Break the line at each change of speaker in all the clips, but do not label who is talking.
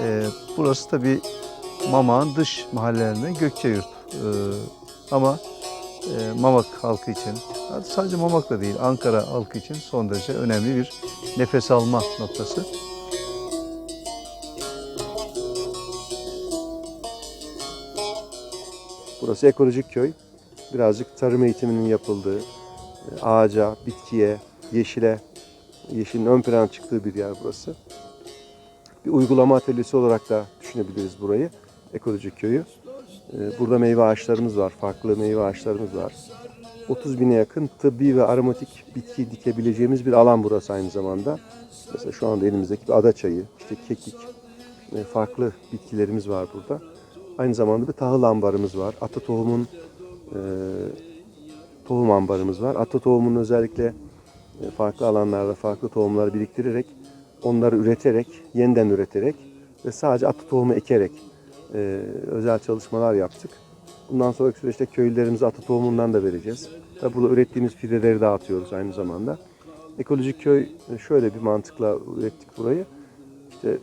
Ee, burası tabi Mamak'ın dış mahallelerinden Gökçeyurt. Ee, ama e, Mamak halkı için, sadece Mamak da değil Ankara halkı için son derece önemli bir nefes alma noktası.
Burası ekolojik köy. Birazcık tarım eğitiminin yapıldığı, e, ağaca, bitkiye, yeşile, yeşilin ön plana çıktığı bir yer burası. Bir uygulama atölyesi olarak da düşünebiliriz burayı, ekolojik köyü. E, Burada meyve ağaçlarımız var, farklı meyve ağaçlarımız var. 30 bine yakın tıbbi ve aromatik bitki dikebileceğimiz bir alan burası aynı zamanda. Mesela şu anda elimizdeki bir ada çayı, işte kekik, e, farklı bitkilerimiz var burada. Aynı zamanda bir tahıl ambarımız var. Ata tohumun e, tohum ambarımız var. Ata tohumunun özellikle e, farklı alanlarda farklı tohumları biriktirerek, onları üreterek, yeniden üreterek ve sadece ata tohumu ekerek e, özel çalışmalar yaptık. Bundan sonraki süreçte köylülerimize ata tohumundan da vereceğiz. Tabi burada ürettiğimiz fideleri dağıtıyoruz aynı zamanda. Ekolojik köy e, şöyle bir mantıkla ürettik burayı. İşte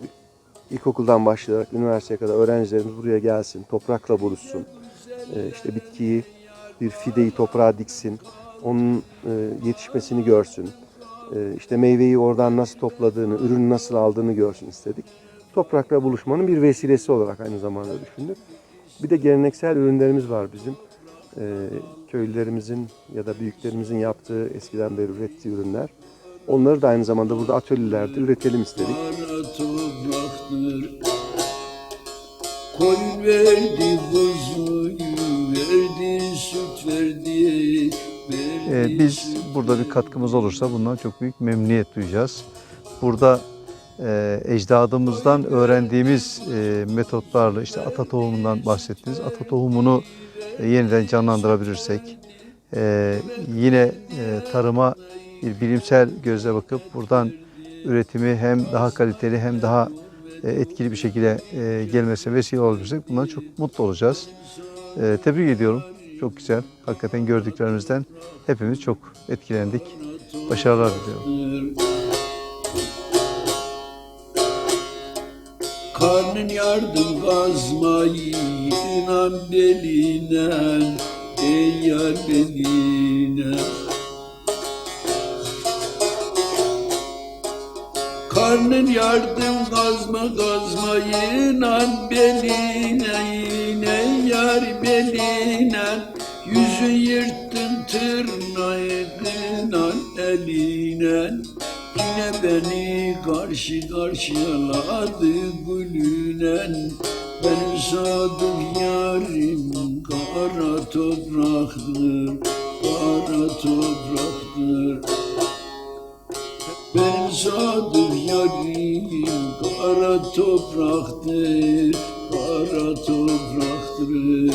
ilkokuldan başlayarak üniversiteye kadar öğrencilerimiz buraya gelsin, toprakla buluşsun. Ee, işte bitkiyi, bir fideyi toprağa diksin, onun e, yetişmesini görsün. Ee, işte meyveyi oradan nasıl topladığını, ürünü nasıl aldığını görsün istedik. Toprakla buluşmanın bir vesilesi olarak aynı zamanda düşündük. Bir de geleneksel ürünlerimiz var bizim. Ee, köylülerimizin ya da büyüklerimizin yaptığı, eskiden beri ürettiği ürünler. Onları da aynı zamanda burada atölyelerde üretelim istedik.
Koyun verdi verdi süt verdi verdi
Ee, biz burada bir katkımız olursa bundan çok büyük memnuniyet duyacağız. Burada e, ecdadımızdan öğrendiğimiz e, metotlarla işte ata tohumundan bahsettiniz. Ata tohumunu e, yeniden canlandırabilirsek, e, yine e, tarıma bir bilimsel gözle bakıp buradan üretimi hem daha kaliteli hem daha e, etkili bir şekilde e, gelmesine vesile olabilirsek bundan çok mutlu olacağız. E, tebrik ediyorum. Çok güzel. Hakikaten gördüklerimizden hepimiz çok etkilendik. Başarılar diliyorum.
Karnın yardım kazmayı inan beline Ey yar beline Karnın yardım kazma kazmayı inan beline Yine yar beline. Yüzü yırttın tırnağı kınan eline. Yine beni karşı karşıyaladı gülünen Benim sadık yarim kara topraktır Kara topraktır benim sadık yarim kara topraktır, kara topraktır.